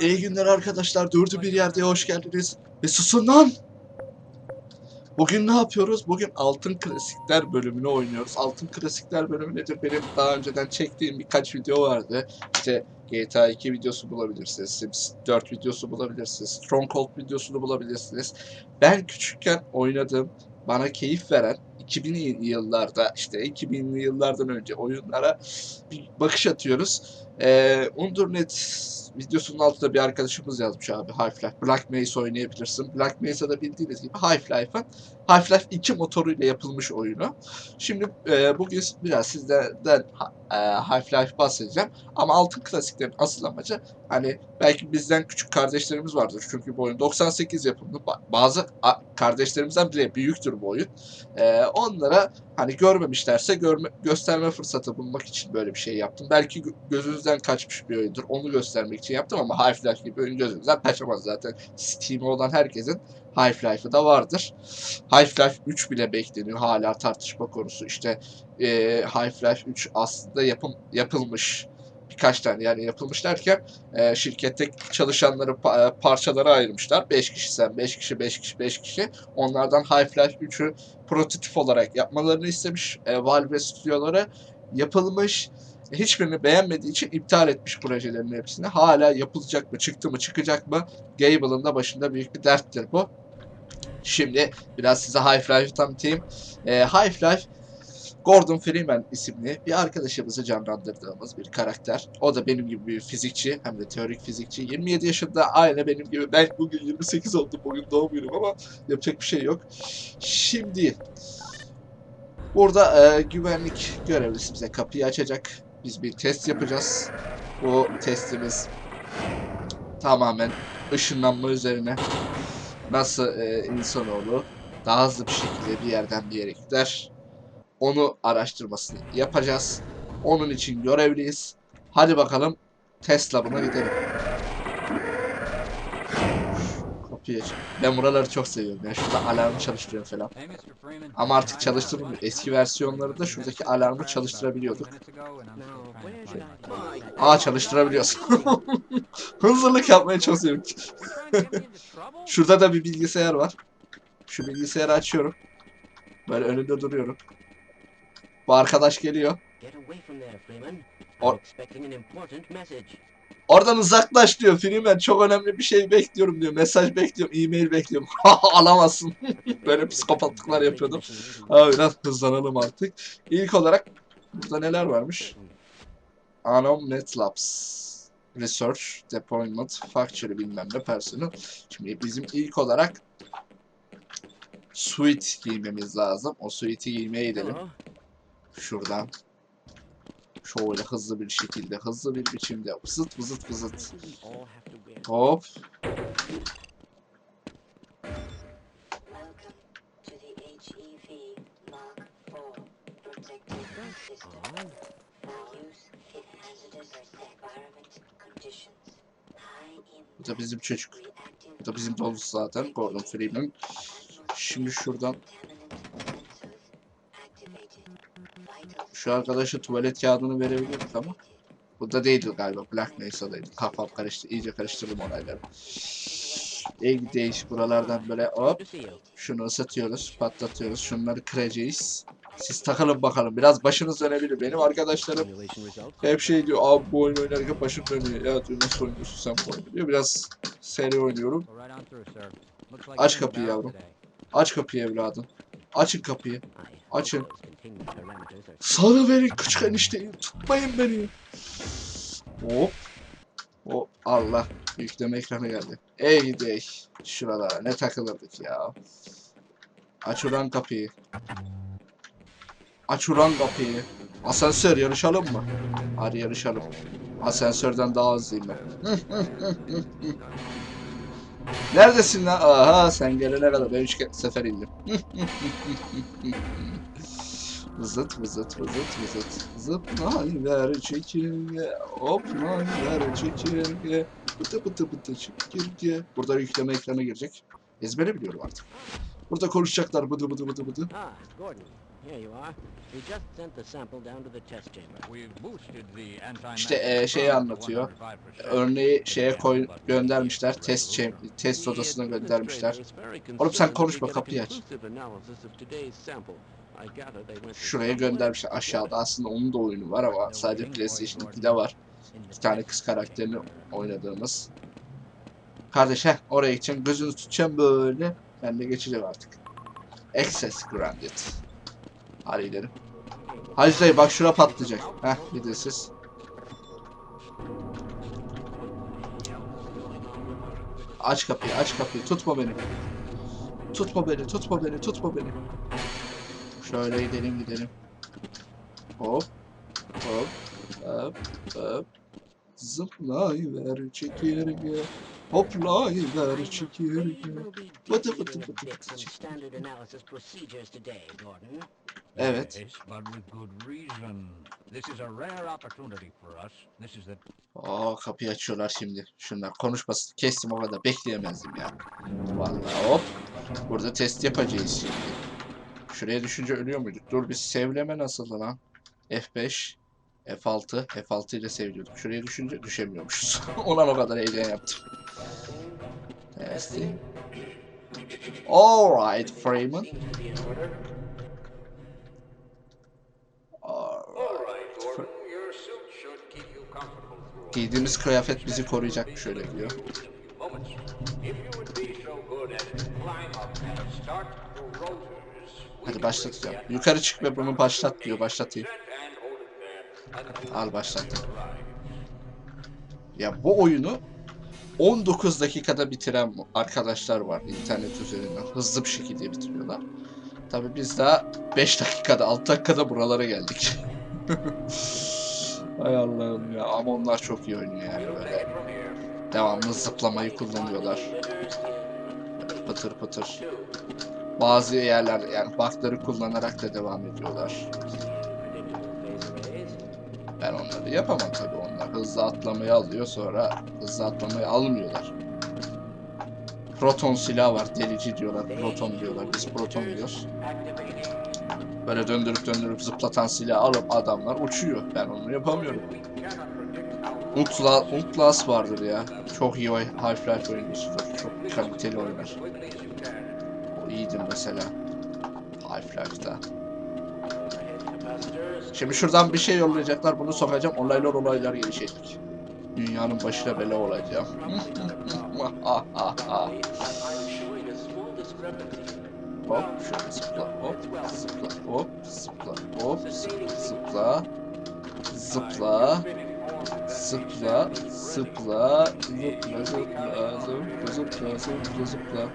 İyi günler arkadaşlar. Dördü bir yerde hoş geldiniz. Ve susun lan! Bugün ne yapıyoruz? Bugün Altın Klasikler bölümünü oynuyoruz. Altın Klasikler bölümü nedir? Benim daha önceden çektiğim birkaç video vardı. İşte GTA 2 videosu bulabilirsiniz. Sims 4 videosu bulabilirsiniz. Stronghold videosunu bulabilirsiniz. Ben küçükken oynadığım, bana keyif veren 2000'li yıllarda işte 2000'li yıllardan önce oyunlara bir bakış atıyoruz. Ee, Undernet videosunun altında bir arkadaşımız yazmış abi Half-Life. Black Mesa oynayabilirsin. Black Mesa'da bildiğiniz gibi Half-Life'ın Half-Life 2 motoruyla yapılmış oyunu. Şimdi e, bugün biraz sizlerden e, Half-Life bahsedeceğim. Ama altın klasiklerin asıl amacı hani belki bizden küçük kardeşlerimiz vardır. Çünkü bu oyun 98 yapımlı. Ba- Bazı kardeşlerimizden bile büyüktür bu oyun. E, onlara hani görmemişlerse görme, gösterme fırsatı bulmak için böyle bir şey yaptım. Belki gö- gözünüzden kaçmış bir oyundur. Onu göstermek için yaptım ama Half-Life gibi oyun gözünüzden kaçamaz zaten. Steam'e olan herkesin Half-Life'ı da vardır. Half-Life 3 bile bekleniyor. Hala tartışma konusu. İşte e, Half-Life 3 aslında yapım, yapılmış. Birkaç tane yani yapılmış derken e, şirkette çalışanları pa- e, parçalara ayırmışlar. 5 kişi sen, 5 kişi, 5 kişi, 5 kişi. Onlardan Half-Life 3'ü prototip olarak yapmalarını istemiş. E, Valve stüdyoları yapılmış. Hiçbirini beğenmediği için iptal etmiş projelerin hepsini. Hala yapılacak mı, çıktı mı, çıkacak mı? Gable'ın da başında büyük bir derttir bu. Şimdi biraz size Half-Life'ı tanıtayım. Ee, Half-Life Gordon Freeman isimli bir arkadaşımızı canlandırdığımız bir karakter. O da benim gibi bir fizikçi hem de teorik fizikçi. 27 yaşında aynı benim gibi. Ben bugün 28 oldum. Bugün doğum günüm ama yapacak bir şey yok. Şimdi burada e, güvenlik görevlisi bize kapıyı açacak. Biz bir test yapacağız. Bu testimiz tamamen ışınlanma üzerine nasıl e, insanoğlu daha hızlı bir şekilde bir yerden bir yere gider. Onu araştırmasını yapacağız. Onun için görevliyiz. Hadi bakalım test labına gidelim. Kapıyı aç. Ben buraları çok seviyorum ya. Şurada alarmı çalıştırıyor falan. Ama artık çalıştırmıyor. Eski versiyonlarında şuradaki alarmı çalıştırabiliyorduk. Aa çalıştırabiliyoruz. Hızlılık yapmaya çok seviyorum. Şurada da bir bilgisayar var. Şu bilgisayarı açıyorum. Böyle önünde duruyorum. Bu arkadaş geliyor. Or-. Oradan uzaklaş diyor Freeman. Çok önemli bir şey bekliyorum diyor. Mesaj bekliyorum. E-mail bekliyorum. Alamazsın. Böyle psikopatlıklar yapıyordum. Abi biraz hızlanalım artık. İlk olarak burada neler varmış? Anom Netlabs. Research, Deployment, Factory bilmem ne personel. Şimdi bizim ilk olarak suite giymemiz lazım. O suite'i giymeye gidelim. Şuradan. Şöyle hızlı bir şekilde, hızlı bir biçimde vızıt vızıt vızıt. Hop. Bu da bizim çocuk. Bu da bizim dost zaten. Gordon Freeman. Şimdi şuradan şu arkadaşa tuvalet kağıdını verebilirdik ama bu da değildi galiba. Black Mesa'daydı. Kafam karıştı. İyice karıştırdım olayları. İyi değiş buralardan böyle hop şunu ısıtıyoruz, patlatıyoruz. Şunları kıracağız. Siz takılın bakalım. Biraz başınız dönebilir. Benim arkadaşlarım hep şey diyor. Abi bu oyun oynarken başım dönüyor. Ya diyor nasıl oynuyorsun sen bu oyunu diyor. Biraz seri oynuyorum. Aç kapıyı yavrum. Aç kapıyı evladım. Açın kapıyı. Açın. Sana verin küçük enişteyi. Tutmayın beni. Hop. Hop. Allah. Yükleme ekranı geldi. Ey gidey. Şuralara ne takılırdık ya. Aç ulan kapıyı. Aç ulan kapıyı. Asansör yarışalım mı? Hadi yarışalım. Asansörden daha hızlıyım ben. Neredesin lan? Aha sen gelene kadar ben üç sefer indim. Zıt mı zıt mı zıt mı zıt. Zıplan ver çekirge. Hoplan ver çekirge. Bıtı bıtı bıtı çekirge. Burada yükleme ekrana girecek. Ezbere biliyorum artık. Burada konuşacaklar bıdı bıdı bıdı bıdı. Ah, Gordon. İşte e, şeyi anlatıyor. Örneği şeye koy göndermişler. Test şey, test odasına göndermişler. Oğlum sen konuşma kapıyı aç. Şuraya göndermişler aşağıda. Aslında onun da oyunu var ama sadece PlayStation 2'de var. Bir tane kız karakterini oynadığımız. Kardeş heh, oraya gideceğim. Gözünü tutacağım böyle. Ben de geçeceğim artık. Access granted. Hadi gidelim. Hacı dayı bak şura patlayacak. Heh bir de siz. Aç kapıyı aç kapıyı tutma beni. Tutma beni tutma beni tutma beni. Şöyle gidelim gidelim. Hop. Hop. Hop. Hop. Zıplayıver çekirge. Hoplayıver çekirge. Vıtı vıtı vıtı vıtı. Evet. Aa kapıyı açıyorlar şimdi. Şunlar konuşmasını kestim o kadar bekleyemezdim ya. Vallahi hop. Burada test yapacağız şimdi. Şuraya düşünce ölüyor muyduk? Dur bir sevleme nasıldı lan? F5, F6, F6 ile sevliyorduk. Şuraya düşünce düşemiyormuşuz. Olan o kadar heyecan yaptım. Nasty. Alright Freeman. Giydiğimiz kıyafet bizi koruyacak şöyle diyor. Hadi begin Yukarı çık ve bunu başlat diyor. Başlatayım. Al arrives. Ya bu oyunu 19 dakikada bitiren arkadaşlar var internet üzerinden. Hızlı bir şekilde bitiriyorlar. Tabi biz daha 5 dakikada 6 dakikada buralara geldik. Hay Allah'ım ya ama onlar çok iyi oynuyor yani böyle. Devamlı zıplamayı kullanıyorlar. Pıtır pıtır. Bazı yerler yani bug'ları kullanarak da devam ediyorlar. Ben onları yapamam tabii onlar. Hızlı atlamayı alıyor sonra hızlı atlamayı almıyorlar. Proton silah var. Delici diyorlar. Proton diyorlar. Biz proton diyoruz. Böyle döndürüp döndürüp zıplatan silah alıp adamlar uçuyor. Ben onu yapamıyorum. Untla, Untlas vardır ya. Çok iyi Half-Life oyuncusudur. Çok kaliteli oynar. O iyiydi mesela. Half-Life'da. Şimdi şuradan bir şey yollayacaklar. Bunu sokacağım. Olaylar olaylar gelişecek. Dünyanın başına bela olacağım. hop şöyle zıpla hop zıpla hop zıpla hop zıpla zıpla zıpla zıpla zıpla zıpla zıpla zıpla zıpla zıpla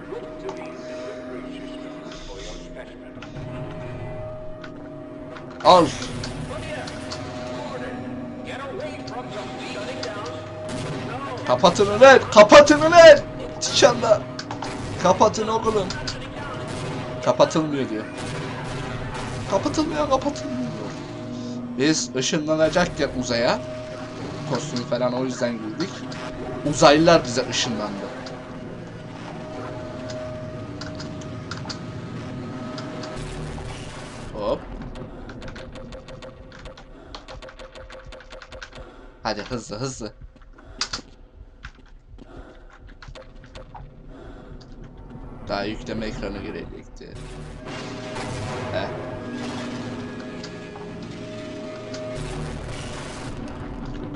Al. Kapatın ulan! Kapatın ulan! Dışarıda. Kapatın oğlum. Kapatılmıyor diyor. Kapatılmıyor, kapatılmıyor. Biz ışınlanacakken uzaya kostüm falan o yüzden giydik. Uzaylılar bize ışınlandı. Hadi hızlı hızlı. Daha yükleme ekranı gelecekti. Heh.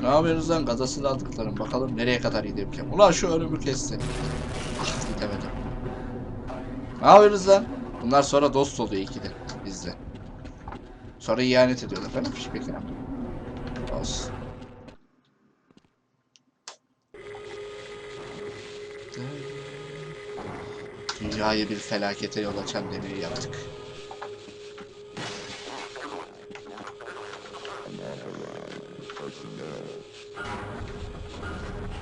Ne yapıyorsunuz lan gazasını aldıklarım bakalım nereye kadar gidebileceğim. Ulan şu önümü kesti. Ah gidemedim. Ne yapıyorsunuz lan? Bunlar sonra dost oluyor ikili bizde. Sonra ihanet ediyorlar efendim fişbekine. Olsun. Dünyayı bir felakete yol açan deneyi yaptık.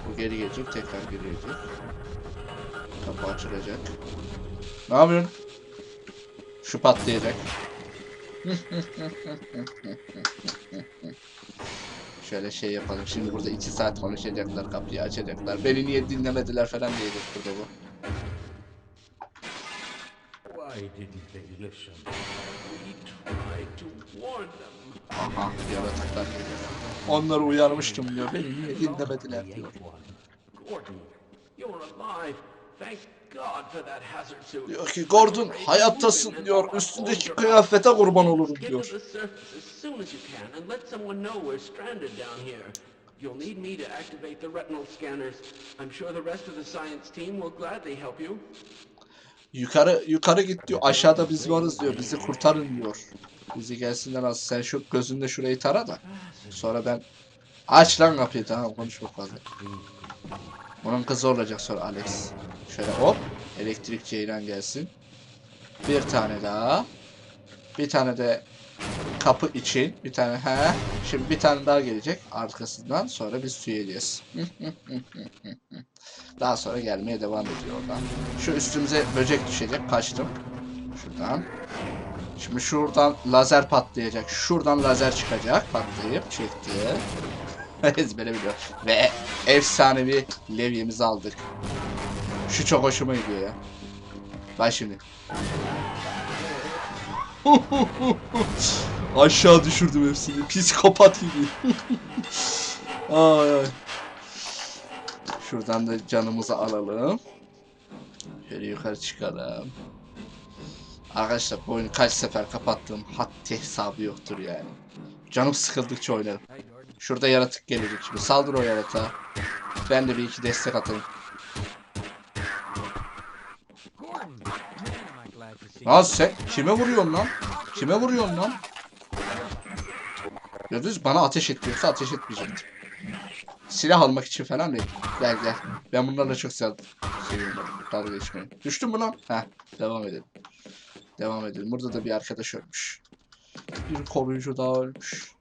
Bu geri gelecek, tekrar geri gelecek. Kapı açılacak. Ne yapıyorsun? Şu patlayacak. Şöyle şey yapalım. Şimdi burada iki saat konuşacaklar, kapıyı açacaklar. Beni niye dinlemediler falan diyecek burada bu. Why didn't they listen? We tried to warn them. Aha yaratıklar geliyor. Onları uyarmıştım diyor. Beni niye dinlemediler diyor. Gordon, you're alive. Thank. Diyor ki Gordon hayattasın diyor. Üstündeki kıyafete kurban olurum diyor. You'll need me to activate the retinal scanners. I'm sure the rest of the science team will gladly help you. Yukarı yukarı git diyor. Aşağıda biz varız diyor. Bizi kurtarın diyor. Bizi gelsinler az. Sen şu gözünde şurayı tara da. Sonra ben aç lan kapıyı tamam konuşma fazla. Bunun kızı olacak sonra Alex. Şöyle hop elektrik ceylan gelsin. Bir tane daha. Bir tane de kapı için. Bir tane he. Şimdi bir tane daha gelecek arkasından. Sonra biz tüyeceğiz. Daha sonra gelmeye devam ediyor oradan. Şu üstümüze böcek düşecek. Kaçtım. Şuradan. Şimdi şuradan lazer patlayacak. Şuradan lazer çıkacak. Patlayıp çekti. Ezbere biliyor. Ve efsanevi levyemizi aldık. Şu çok hoşuma gidiyor ya. Bak şimdi. Aşağı düşürdüm hepsini. Psikopat gibi. ay ay. Şuradan da canımızı alalım. Şöyle yukarı çıkalım. Arkadaşlar bu oyunu kaç sefer kapattığım haddi hesabı yoktur yani. Canım sıkıldıkça oynarım. Şurada yaratık gelecek şimdi. Saldır o yaratığa. Ben de bir iki destek atayım. Lan sen kime vuruyorsun lan? Kime vuruyorsun lan? Gördünüz bana ateş et diyorsa ateş etmeyecektim. Silah almak için falan değil. Gel gel. Ben bunlarla çok sev seviyorum. Dalga geçmeyin. Düştün mü lan? Heh. Devam edelim. Devam edelim. Burada da bir arkadaş ölmüş. Bir koruyucu daha ölmüş.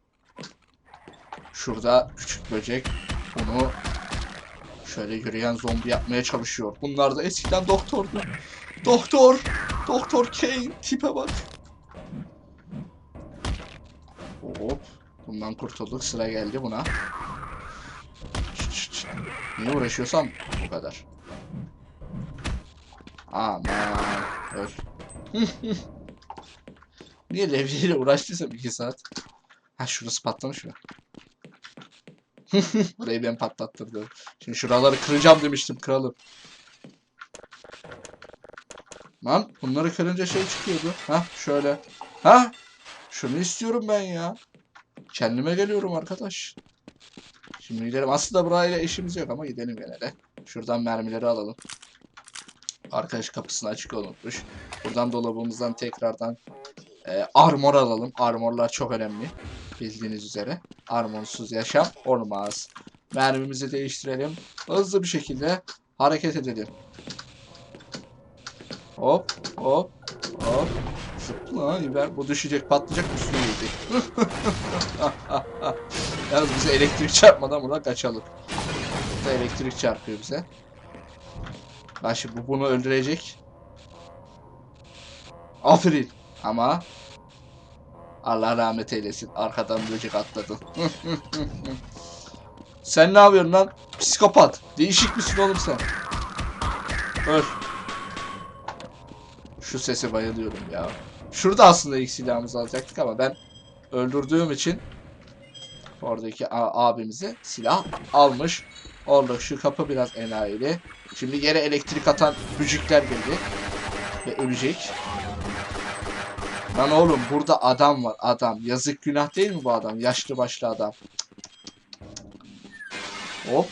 Şurada küçük böcek bunu şöyle yürüyen zombi yapmaya çalışıyor. Bunlar da eskiden doktordu. Doktor! Doktor Kane tipe bak. Hop. Bundan kurtulduk. Sıra geldi buna. Niye uğraşıyorsam bu kadar. Aman. Öl. Niye levyeyle uğraştıysam 2 saat. Ha şurası patlamış mı? Burayı ben patlattırdım. Şimdi şuraları kıracağım demiştim kralım. Lan bunları kırınca şey çıkıyordu. Ha şöyle. Ha şunu istiyorum ben ya. Kendime geliyorum arkadaş. Şimdi gidelim. Aslında burayla işimiz yok ama gidelim gene de. Şuradan mermileri alalım. Arkadaş kapısını açık unutmuş. Buradan dolabımızdan tekrardan e, armor alalım. Armorlar çok önemli. Bildiğiniz üzere. Armorsuz yaşam olmaz. Mermimizi değiştirelim. Hızlı bir şekilde hareket edelim. Hop hop hop. Zıpla İber. Bu düşecek patlayacak üstüne gelecek. Yalnız bize elektrik çarpmadan buradan kaçalım. Burada elektrik çarpıyor bize. Ben şimdi bu bunu öldürecek. Aferin. Ama Allah rahmet eylesin. Arkadan böcek atladı. sen ne yapıyorsun lan? Psikopat. Değişik misin oğlum sen? Öl. Şu sese bayılıyorum ya. Şurada aslında ilk silahımızı alacaktık ama ben öldürdüğüm için oradaki a- abimize silah almış olduk. Şu kapı biraz enayili. Şimdi yere elektrik atan bücükler geldi. Ve ölecek. Lan oğlum burada adam var adam. Yazık günah değil mi bu adam? Yaşlı başlı adam. Hop.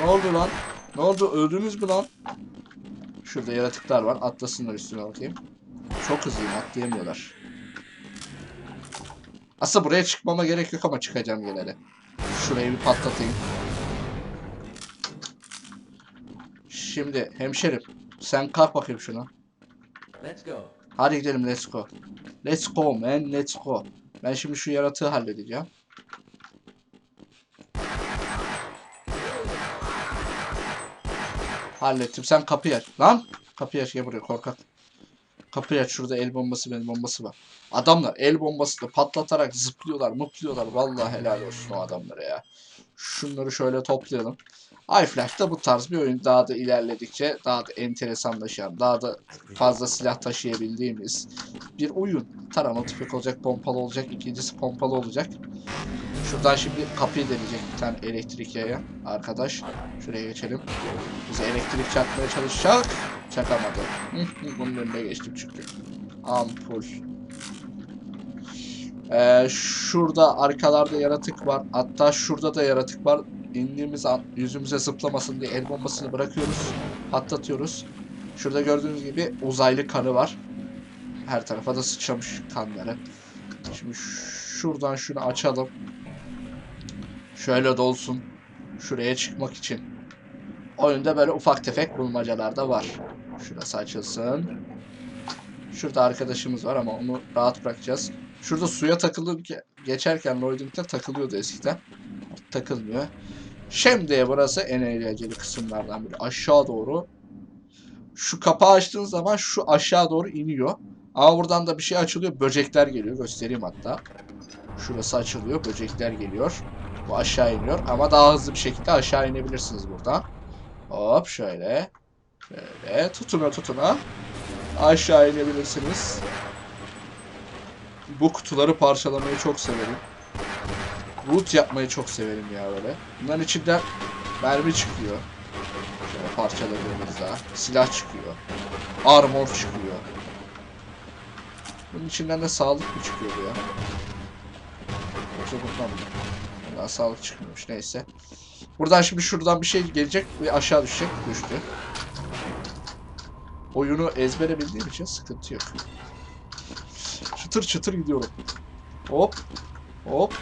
Ne oldu lan? Ne oldu? Öldünüz mü lan? Şurada yaratıklar var. Atlasınlar üstüne bakayım. Çok hızlıyım atlayamıyorlar. Aslında buraya çıkmama gerek yok ama çıkacağım gene de. Şurayı bir patlatayım. Şimdi hemşerim sen kalk bakayım şuna. Let's go. Hadi gidelim let's go. Let's go man let's go. Ben şimdi şu yaratığı halledeceğim. Hallettim. Sen kapıyı aç. Lan! Kapıyı aç gel buraya korkak. Kapıyı aç. Şurada el bombası benim bombası var. Adamlar el bombası da patlatarak zıplıyorlar, mutluyorlar. Vallahi helal olsun o adamlara ya. Şunları şöyle toplayalım. Half-Life'da bu tarz bir oyun daha da ilerledikçe daha da enteresanlaşan, daha da fazla silah taşıyabildiğimiz bir oyun. Tarama tüfek olacak, pompalı olacak, ikincisi pompalı olacak. Şuradan şimdi kapıyı deneyecek bir tane elektrik yayan arkadaş. Şuraya geçelim. Bize elektrik çakmaya çalışacak. Çakamadı. Bunun önüne geçtim çünkü. Ampul. Ee, şurada arkalarda yaratık var. Hatta şurada da yaratık var. İndiğimiz an yüzümüze zıplamasın diye el bombasını bırakıyoruz. Patlatıyoruz. Şurada gördüğünüz gibi uzaylı kanı var. Her tarafa da sıçramış kanları. Şimdi şuradan şunu açalım. Şöyle dolsun. Şuraya çıkmak için. Oyunda böyle ufak tefek bulmacalar da var. Şurası açılsın. Şurada arkadaşımız var ama onu rahat bırakacağız. Şurada suya takılıp geçerken Lloyd'unk'ta takılıyordu eskiden. Takılmıyor. Şimdi burası en eğlenceli kısımlardan biri. Aşağı doğru. Şu kapağı açtığınız zaman şu aşağı doğru iniyor. Ama buradan da bir şey açılıyor. Böcekler geliyor. Göstereyim hatta. Şurası açılıyor. Böcekler geliyor. Bu aşağı iniyor. Ama daha hızlı bir şekilde aşağı inebilirsiniz buradan. Hop şöyle. Şöyle tutuna tutuna. Aşağı inebilirsiniz. Bu kutuları parçalamayı çok severim. Loot yapmayı çok severim ya böyle. Bunların içinden mermi çıkıyor. Şöyle parçaladığımızda. Silah çıkıyor. Armor çıkıyor. Bunun içinden de sağlık mı çıkıyordu ya? Yoksa bundan? Bundan sağlık çıkmıyormuş neyse. Buradan şimdi şuradan bir şey gelecek ve aşağı düşecek. Düştü. Oyunu ezbere bildiğim için sıkıntı yok. Çıtır çıtır gidiyorum. Hop. Hop.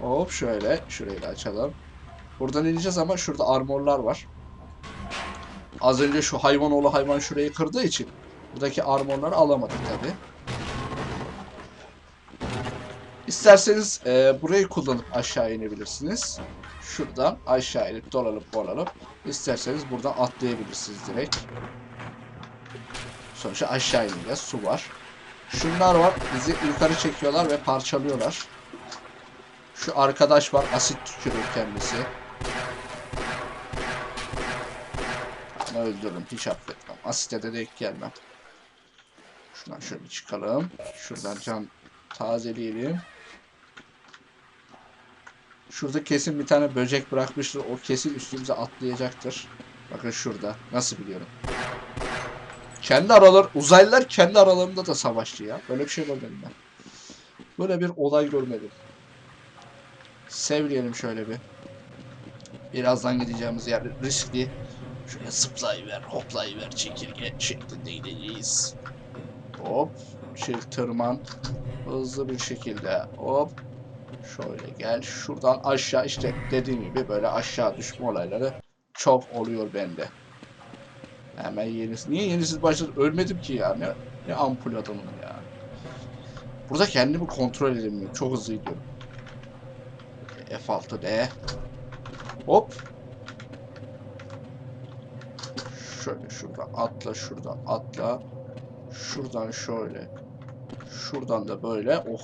Hop şöyle. Şurayı da açalım. Buradan ineceğiz ama şurada armorlar var. Az önce şu hayvan oğlu hayvan şurayı kırdığı için buradaki armorları alamadık tabi. İsterseniz e, burayı kullanıp aşağı inebilirsiniz. Şuradan aşağı inip dolanıp dolanıp isterseniz buradan atlayabilirsiniz direkt. Sonuçta aşağı ineceğiz. Su var. Şunlar var. Bizi yukarı çekiyorlar ve parçalıyorlar. Şu arkadaş var. Asit tükürür kendisi. Ama öldürürüm. Hiç affetmem. Asite de denk gelmem. Şuradan şöyle çıkalım. Şuradan can tazeleyelim. Şurada kesin bir tane böcek bırakmıştır. O kesin üstümüze atlayacaktır. Bakın şurada. Nasıl biliyorum. Kendi aralar, uzaylılar kendi aralarında da savaştı ya. Böyle bir şey görmedim ben. Böyle bir olay görmedim. Sevleyelim şöyle bir. Birazdan gideceğimiz yer riskli. Şöyle zıplayıver, hoplayıver çekirge şeklinde gideceğiz. Hop, çık tırman. Hızlı bir şekilde hop. Şöyle gel. Şuradan aşağı işte dediğim gibi böyle aşağı düşme olayları çok oluyor bende. Hemen yenisi. Niye yenisiz başladı? Ölmedim ki ya. Ne, ne ampul adamım ya. Burada kendimi kontrol edemiyorum. Çok hızlı gidiyorum. F6D. Hop. Şöyle şuradan atla, şuradan atla. Şuradan şöyle. Şuradan da böyle. Oh.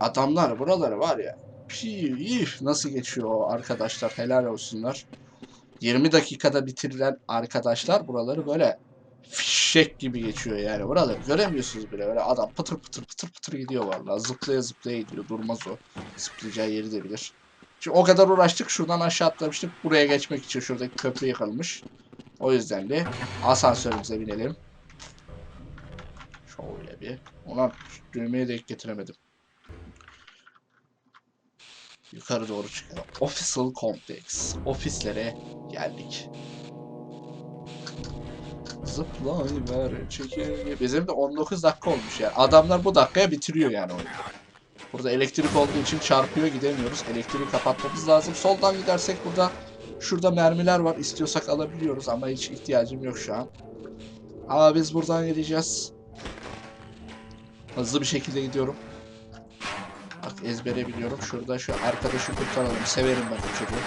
Adamlar buraları var ya. Pif, nasıl geçiyor o arkadaşlar helal olsunlar. 20 dakikada bitirilen arkadaşlar buraları böyle fişek gibi geçiyor yani. Buraları göremiyorsunuz bile. Böyle adam pıtır pıtır pıtır pıtır gidiyor vallahi. Zıplaya zıplaya gidiyor. Durmaz o. Zıplayacağı yeri de bilir. Şimdi o kadar uğraştık. Şuradan aşağı atlamıştık. Buraya geçmek için şuradaki köprü yıkılmış. O yüzden de asansörümüze binelim. Şöyle bir. Ona düğmeye denk getiremedim. Yukarı doğru çıkalım. Official Complex. Ofislere geldik. Zıplayıver çekirge. Bizim de 19 dakika olmuş yani. Adamlar bu dakikaya bitiriyor yani oyunu. Burada elektrik olduğu için çarpıyor gidemiyoruz. Elektriği kapatmamız lazım. Soldan gidersek burada şurada mermiler var. İstiyorsak alabiliyoruz ama hiç ihtiyacım yok şu an. Ama biz buradan gideceğiz. Hızlı bir şekilde gidiyorum. Bak ezbere biliyorum. Şurada şu arkadaşı kurtaralım. Severim ben çocuğu.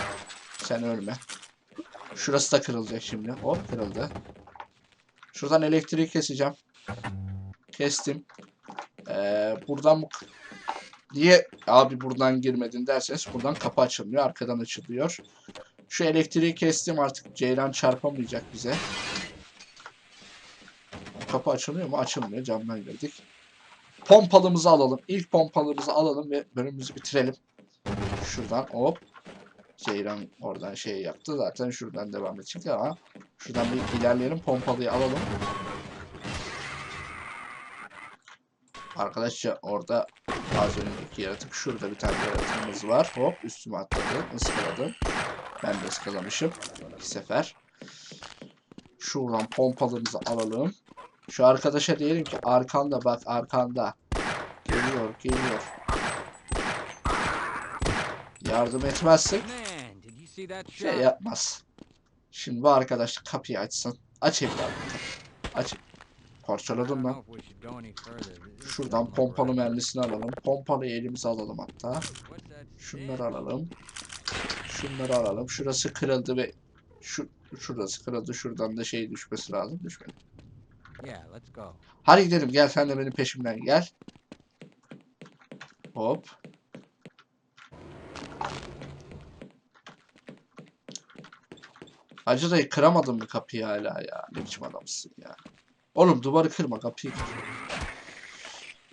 Sen ölme. Şurası da kırılacak şimdi. Hop kırıldı. Şuradan elektriği keseceğim. Kestim. Ee, buradan bu Niye abi buradan girmedin derseniz buradan kapı açılmıyor. Arkadan açılıyor. Şu elektriği kestim artık Ceylan çarpamayacak bize. Kapı açılıyor mu? Açılmıyor. Camdan girdik. Pompalımızı alalım. İlk pompalımızı alalım ve bölümümüzü bitirelim. Şuradan hop. Ceylan oradan şey yaptı. Zaten şuradan devam edecek ama şuradan bir ilerleyelim. Pompalıyı alalım. Arkadaşlar orada az önceki yaratık şurada bir tane yaratığımız var. Hop üstüme atladı. ıskaladı. Ben de ıskalamışım. İki sefer. Şuradan pompalımızı alalım. Şu arkadaşa diyelim ki arkanda bak arkanda. Geliyor geliyor. Yardım etmezsek şey yapmaz. Şimdi bu arkadaş kapıyı açsın. Aç evladım kapıyı. Aç. Parçaladım lan. Şuradan pompalı mermisini alalım. Pompalıyı elimize alalım hatta. Şunları alalım. Şunları alalım. Şurası kırıldı ve şu şurası kırıldı. Şuradan da şey düşmesi lazım. Düşmedi. Hadi gidelim. Gel sen de benim peşimden gel. Hop. Hacı dayı kıramadın mı kapıyı hala ya? Ne biçim adamsın ya. Oğlum duvarı kırma kapıyı kır.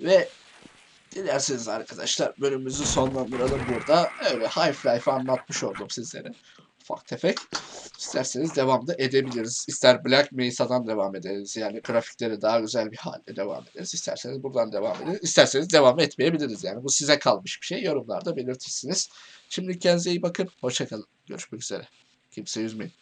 Ve dilerseniz arkadaşlar bölümümüzü sonlandıralım burada. Öyle Half-Life anlatmış oldum sizlere. Ufak tefek. İsterseniz devam da edebiliriz. İster Black Mesa'dan devam ederiz. Yani grafikleri daha güzel bir halde devam ederiz. İsterseniz buradan devam ederiz. İsterseniz devam etmeyebiliriz. Yani bu size kalmış bir şey. Yorumlarda belirtirsiniz. Şimdi kendinize iyi bakın. Hoşçakalın. Görüşmek üzere. Kimse üzmeyin.